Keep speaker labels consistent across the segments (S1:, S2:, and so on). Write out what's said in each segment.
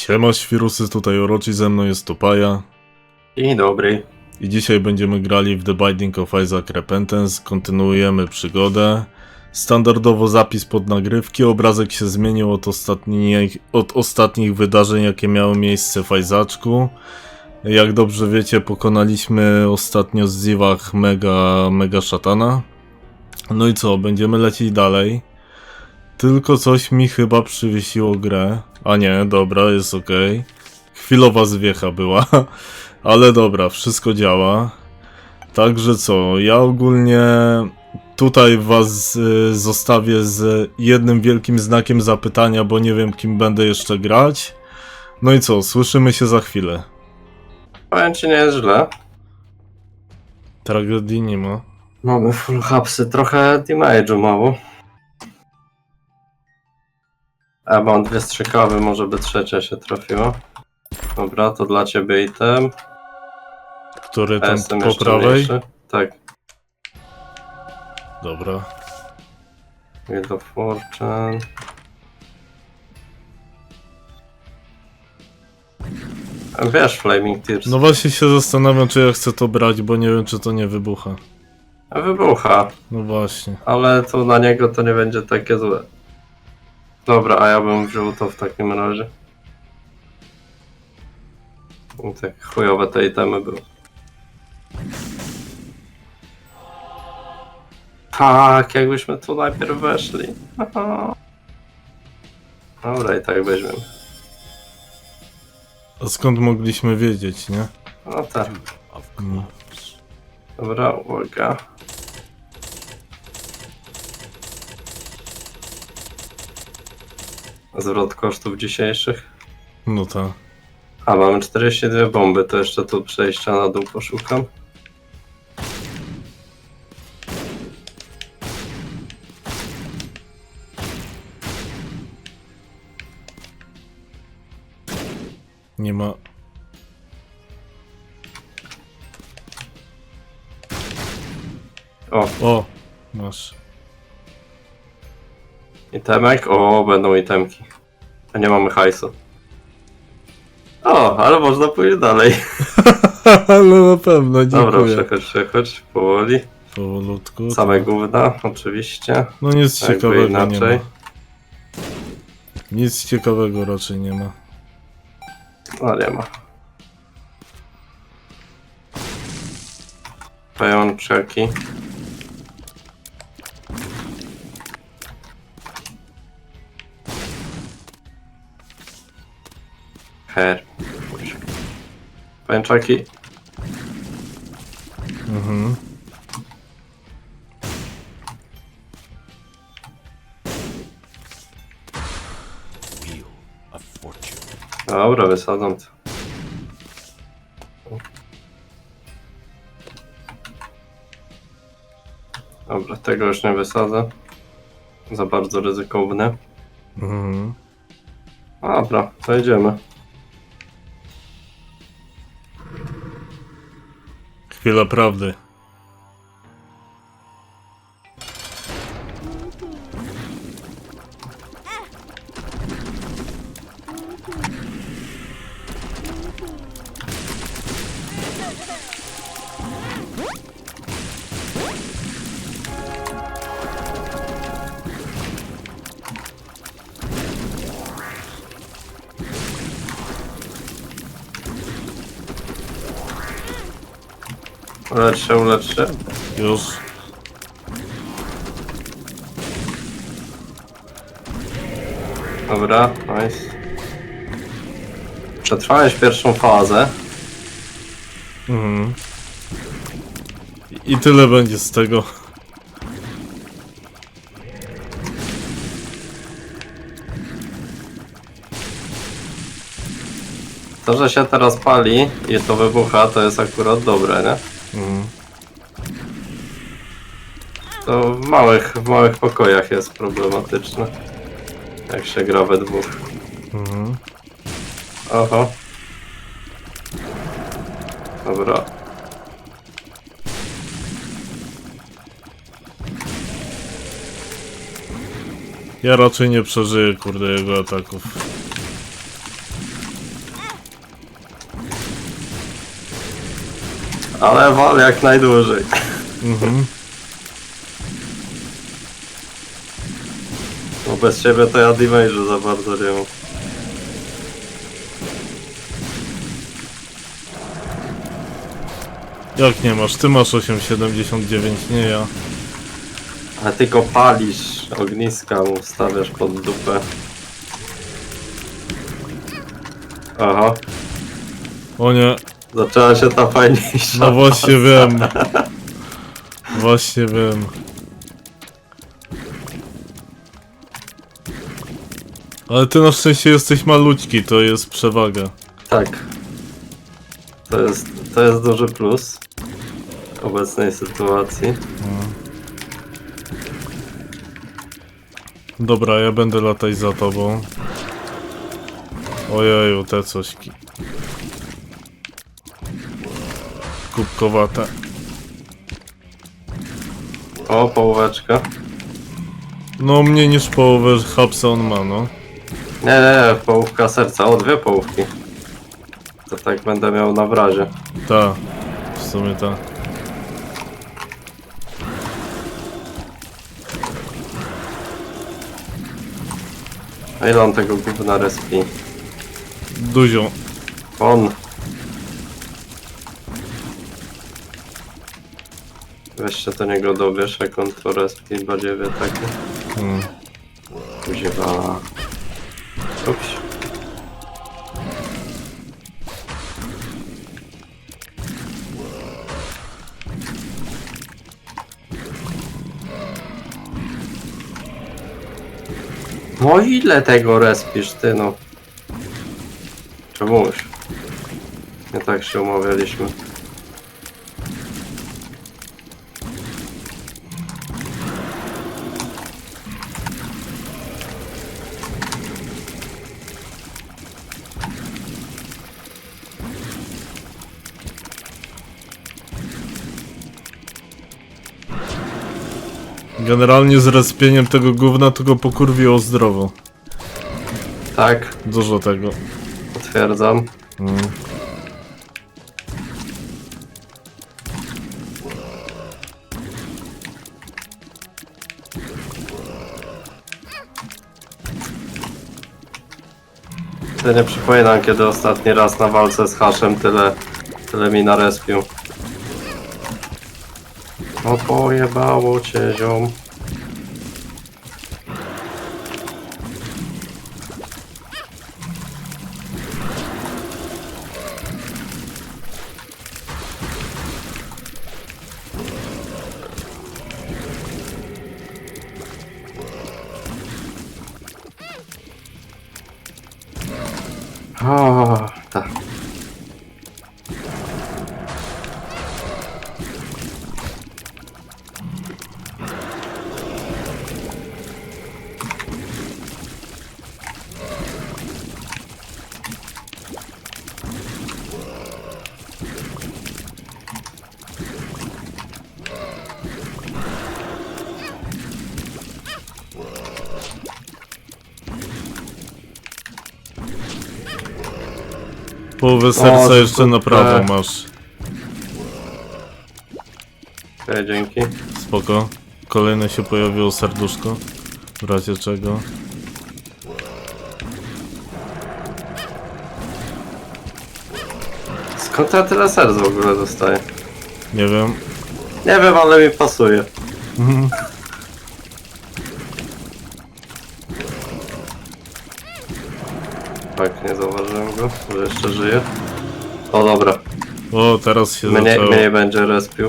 S1: Siema świrusy, tutaj Orochi, ze mną jest Topaja.
S2: Dzień dobry.
S1: I dzisiaj będziemy grali w The Binding of Isaac Repentance, kontynuujemy przygodę. Standardowo zapis pod nagrywki, obrazek się zmienił od ostatnich, od ostatnich wydarzeń, jakie miały miejsce w Isaaczku. Jak dobrze wiecie, pokonaliśmy ostatnio z Zivach mega, mega szatana. No i co, będziemy lecieć dalej. Tylko coś mi chyba przywiesiło grę. A nie, dobra, jest ok. Chwilowa zwiecha była. Ale dobra, wszystko działa. Także co, ja ogólnie tutaj was y, zostawię z jednym wielkim znakiem zapytania, bo nie wiem kim będę jeszcze grać. No i co, słyszymy się za chwilę.
S2: Powiem ci nie jest źle.
S1: Tragedii nie ma.
S2: Mamy full hapsy, trochę damage'u mało. A mam dwie strzykawy, może by trzecia się trafiła. Dobra, to dla ciebie item.
S1: Który tam po
S2: jeszcze
S1: prawej?
S2: mniejszy. Tak.
S1: Dobra.
S2: Wheel of Fortune. A Wiesz, Flaming Tears.
S1: No właśnie się zastanawiam, czy ja chcę to brać, bo nie wiem, czy to nie wybucha.
S2: Wybucha,
S1: No właśnie.
S2: ale to na niego to nie będzie takie złe. Dobra, a ja bym wziął to w takim razie. I tak chujowe te itemy były. Tak, jakbyśmy tu najpierw weszli. Aha. Dobra, i tak weźmiemy.
S1: A skąd mogliśmy wiedzieć, nie?
S2: No tak. Dobra, uwaga. Zwrot kosztów dzisiejszych.
S1: No tak.
S2: A, mamy 42 bomby, to jeszcze tu przejścia na dół poszukam.
S1: Nie ma.
S2: O,
S1: O! Masz.
S2: Itemek? O, będą itemki. A nie mamy hajsu. O, ale można pójść dalej.
S1: Ale na pewno,
S2: Dobra,
S1: dziękuję.
S2: przechodź, przechodź, powoli.
S1: Powolutku.
S2: Same gówna, oczywiście.
S1: No nic
S2: Jakby
S1: ciekawego nie ma.
S2: inaczej.
S1: Nic ciekawego raczej nie ma.
S2: No nie ma. Pajączaki. Her. Pajączaki.
S1: Mhm.
S2: Dobra, wysadzam to. Dobra, tego już nie wysadzę. Za bardzo ryzykowne.
S1: Mhm.
S2: Dobra, to idziemy.
S1: Chwila prawdy.
S2: Ulecz się, ulecz się.
S1: Już.
S2: Dobra, nice. Przetrwałeś pierwszą fazę.
S1: Mhm. I tyle będzie z tego.
S2: To, że się teraz pali i to wybucha, to jest akurat dobre, nie? To w małych, w małych pokojach jest problematyczne. Jak się gra we dwóch.
S1: Mhm.
S2: Oho. Dobra.
S1: Ja raczej nie przeżyję, kurde, jego ataków.
S2: Ale wal jak najdłużej.
S1: Mhm.
S2: Bo bez ciebie to ja damage'u za bardzo nie mam.
S1: Jak nie masz? Ty masz 8,79, nie ja.
S2: A ty go palisz, ogniska mu stawiasz pod dupę. Aha,
S1: O nie,
S2: zaczęła się ta fajniejsza.
S1: no właśnie wiem. Właśnie wiem. Ale ty na szczęście jesteś malućki, to jest przewaga.
S2: Tak. To jest, to jest duży plus obecnej sytuacji.
S1: Dobra, ja będę latać za tobą. Ojeju, te cośki. Kubkowate.
S2: O, połóweczka.
S1: No mniej niż połowę hapsa on ma, no.
S2: Nie, nie, nie, połówka serca. O, dwie połówki. To tak będę miał na wrazie.
S1: Ta. W sumie ta.
S2: A ile on tego gówna respi?
S1: Duzią.
S2: On. Weź się do niego dobierz, jak on to respi, badziewie takie.
S1: Hmm.
S2: Kuźwa. Ups. No ile tego respisz ty no? Czemuś? Nie tak się umawialiśmy.
S1: Generalnie z respieniem tego gówna to go pokurwiło zdrowo.
S2: Tak,
S1: Dużo tego.
S2: potwierdzam.
S1: Mm.
S2: Ja nie przypominam kiedy ostatni raz na walce z haszem tyle, tyle mi narespił. O pojebało cię ziom.
S1: Połowę serca
S2: to
S1: jeszcze na prawo
S2: super.
S1: masz.
S2: Okej, dzięki.
S1: Spoko. Kolejne się pojawiło serduszko. W razie czego.
S2: Skąd ja tyle serc w ogóle dostaję?
S1: Nie wiem.
S2: Nie wiem, ale mi pasuje. Tak, nie zauważyłem go, że jeszcze żyje. O dobra,
S1: O, teraz się
S2: mniej,
S1: zaczęło.
S2: mniej będzie respił.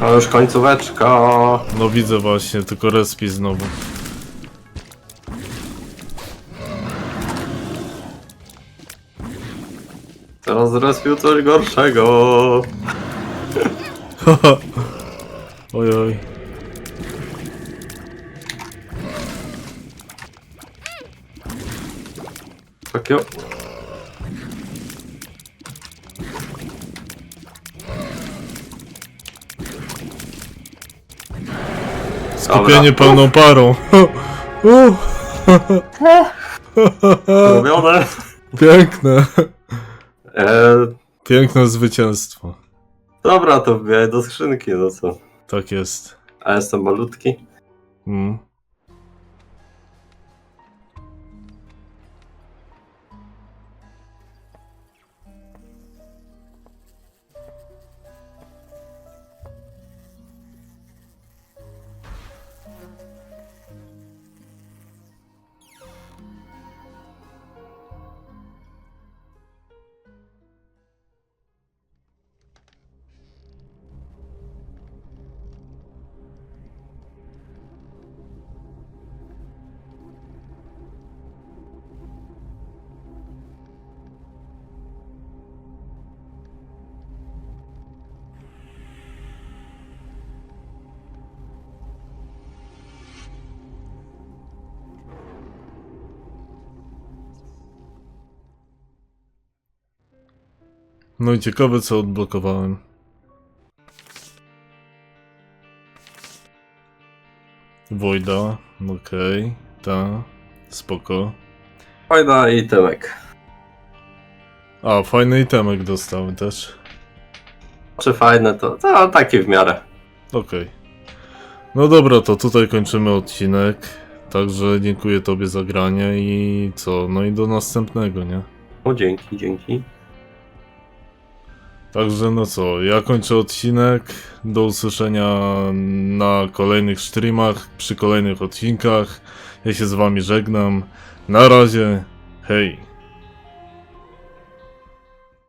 S2: No już końcóweczka.
S1: No widzę właśnie, tylko respi znowu.
S2: Teraz zrespił coś gorszego.
S1: oj, oj.
S2: Tak.
S1: Skupienie
S2: Dobra.
S1: pełną parą. Uf.
S2: Zrobione.
S1: Piękne.
S2: Eee,
S1: Piękne zwycięstwo.
S2: dobra, to wbijaj do skrzynki, no co?
S1: Tak jest.
S2: A jestem malutki.
S1: Mm. No i ciekawe co odblokowałem. Wojda, okej, ta, spoko.
S2: Fajna i tyłek.
S1: A, fajny itemek dostały też.
S2: Czy fajne to? To taki w miarę.
S1: Okej. No dobra, to tutaj kończymy odcinek. Także dziękuję tobie za granie i co? No i do następnego, nie?
S2: O, dzięki, dzięki.
S1: Także no co, ja kończę odcinek. Do usłyszenia na kolejnych streamach, przy kolejnych odcinkach. Ja się z wami żegnam. Na razie, hej.